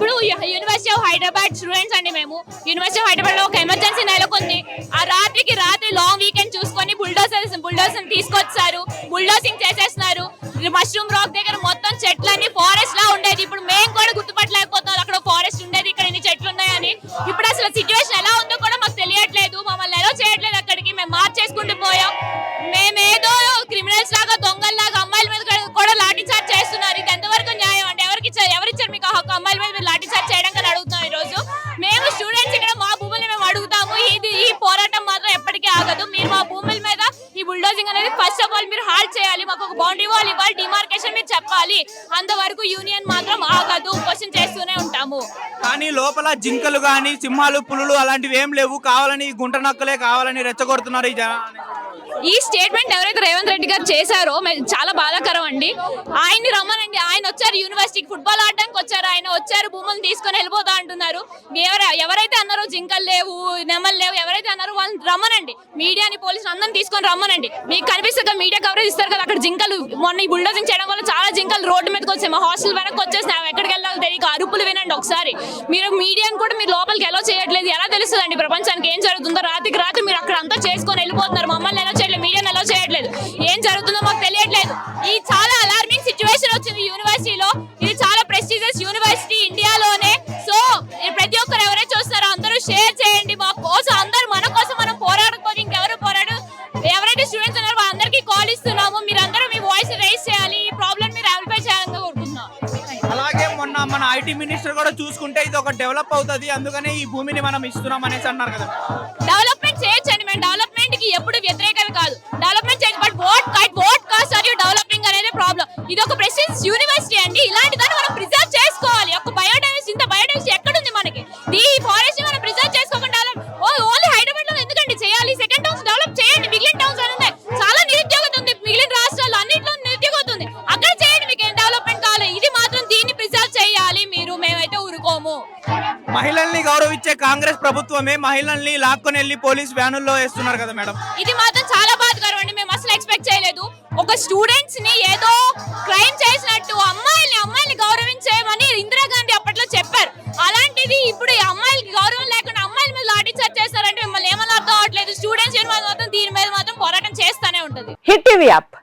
ఇప్పుడు university of Hyderabad students అండి మేము. యూనివర్సిటీ ఆఫ్ హైదరాబాద్లో ఒక ఎమర్జెన్సీ నెలకొంది. ఆ రాత్రికి రాత్రి లాంగ్ వీకెండ్ చూసుకొని బుల్డోసర్స్ బుల్డోసర్ తీసుకొచ్చారు. బుల్డోసింగ్ చేసేస్తున్నారు. మష్రూమ్ రాక్ దగ్గర మొత్తం చెట్లన్నీ ఫారెస్ట్ లా ఉండేది. ఇప్పుడు మేము కూడా గుర్తుపట్టలేకపోతున్నాం. అక్కడ ఫారెస్ట్ ఉండేది ఇక్కడ ఎన్ని చెట్లు ఉన్నాయని. ఇప్పుడు అసలు సిచ్యువేషన్ ఎలా ఉందో కూడా ఇక్కడ మా భూములు మేము అడుగుతాము. ఇది ఈ పోరాటం మాత్రం ఎప్పటికీ ఆగదు. మీరు మా భూముల మీద ఈ బుల్డోజింగ్ అనేది ఫస్ట్ ఆఫ్ ఆల్ మీరు హాల్ట్ చేయాలి. మాకు ఒక బౌండరీ వాల్ ఇవ్వాలి డిమార్కేషన్ మీరు చెప్పాలి. అంతవరకు యూనియన్ మాత్రం ఆగదు. క్వశ్చన్ చేస్తూనే ఉంటాము. కానీ లోపల జింకలు కానీ సింహాలు పులులు అలాంటివి ఏం లేవు. కావాలని గుంట నక్కలే కావాలని రెచ్చగొడుతున్నారు ఈ జనాన్ని ఈ స్టేట్మెంట్ ఎవరైతే రేవంత్ రెడ్డి గారు చేశారో చాలా బాధాకరం అండి. ఆయన్ని రమ్మనండి. ఆయన వచ్చారు యూనివర్సిటీకి ఫుట్బాల్ ఆడడానికి వచ్చారు. ఆయన వచ్చారు భూములు తీసుకొని వెళ్ళిపోతా అంటున్నారు. ఎవరైతే అన్నారో జింకలు లేవు నెమలు లేవు ఎవరైతే అన్నారో వాళ్ళని రమ్మనండి. మీడియాని పోలీసులు అందరం తీసుకొని రమ్మనండి. మీకు కనిపిస్తుంది మీడియా కవరేజ్ ఇస్తారు కదా అక్కడ జింకలు మొన్న ఈ బుల్డోజింగ్ చేయడం వల్ల చాలా జింకలు రోడ్డు మీదకి వచ్చాయి. మా హాస్టల్ వరకు వచ్చేసినాయి ఎక్కడికి వెళ్ళాలో తెలియక అరుపులు వినండి ఒకసారి. మీరు మీడియాని కూడా మీరు లోపలికి ఎలా చేయట్లేదు. ఎలా తెలుస్తుందండి? ప్రపంచానికి ఏం జరుగుతుందో రాత్రికి చేయండి మా కోసం అందరూ మన కోసం మనం పోరాడకపోతే ఇంకెవరు పోరాడు? ఎవరైతే స్టూడెంట్స్ ఉన్నారో వాళ్ళందరికీ కాల్ ఇస్తున్నాము. మీరందరూ మీ వాయిస్ రైజ్ చేయాలి. ఈ ప్రాబ్లమ్ మీరు ఆంప్లిఫై చేయాలని కోరుకుంటున్నాం. అలాగే మొన్న మన ఐటీ మినిస్టర్ కూడా చూసుకుంటే ఇది ఒక డెవలప్ అవుతుంది. అందుకనే ఈ భూమిని మనం ఇస్తున్నాం అనేసి అన్నారు కదా. డెవలప్మెంట్ చేయొచ్చండి మేము. డెవలప్మెంట్కి ఎప్పుడు వ్యతిరేకత కాదు. డెవలప్మెంట్ చేయొచ్చు but what what cost are you developing అనేది ప్రాబ్లం ఇది ఒక ప్రెసిడెన్స్ యూనివర్సిటీ అండి. ఇలాంటి దాన్ని మనం ప్రిజర్వ్ మహిళల్ని గౌరవించే కాంగ్రెస్ ప్రభుత్వమే మహిళల్ని లాక్కొని వెళ్ళి పోలీస్ వ్యానుల్లో వేస్తున్నారు కదా మేడం. ఇది మాత్రం చాలా బాధకరం అండి. మేము అసలు ఎక్స్పెక్ట్ చేయలేదు. ఒక స్టూడెంట్స్ని ఏదో క్రైమ్ చేసినట్టు అమ్మాయిల్ని అమ్మాయిల్ని గౌరవించేయమని ఇందిరాగాంధీ అప్పట్లో చెప్పారు. అలాంటిది ఇప్పుడు ఈ అమ్మాయిలకి గౌరవం లేకుండా అమ్మాయిల మీద లాఠీ చార్జ్ చేస్తారంటే మిమ్మల్ని ఏమన్నా అర్థం అవట్లేదు స్టూడెంట్స్ మాత్రం దీని మీద మాత్రం పోరాటం చేస్తానే ఉంటది. Hit TV app.